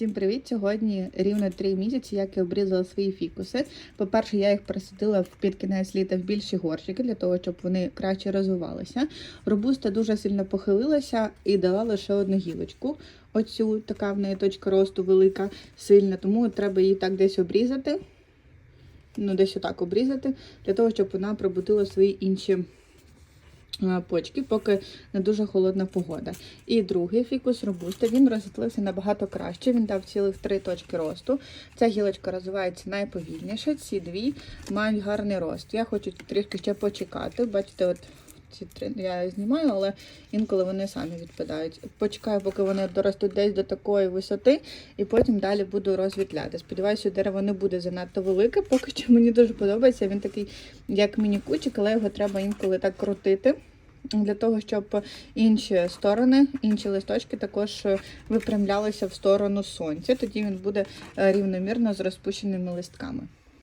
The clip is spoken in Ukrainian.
Всім привіт! Сьогодні рівно три місяці, як я обрізала свої фікуси. По-перше, я їх пересадила в під кінець літа в більші горщики для того, щоб вони краще розвивалися. Робуста дуже сильно похилилася і дала лише одну гілочку. Оцю така в неї точка росту велика, сильна, тому треба її так десь обрізати. Ну, десь отак обрізати, для того, щоб вона пробудила свої інші почки, поки не дуже холодна погода. І другий фікус робуста, він розвитлився набагато краще. Він дав цілих три точки росту. Ця гілочка розвивається найповільніше. Ці дві мають гарний рост. Я хочу трішки ще почекати. Бачите, от ці три я знімаю, але інколи вони самі відпадають. Почекаю, поки вони доростуть десь до такої висоти, і потім далі буду розвітляти. Сподіваюся, дерево не буде занадто велике. Поки що мені дуже подобається. Він такий, як міні-кучик, але його треба інколи так крутити. Для того, щоб інші сторони, інші листочки також випрямлялися в сторону сонця. Тоді він буде е, рівномірно з розпущеними листками.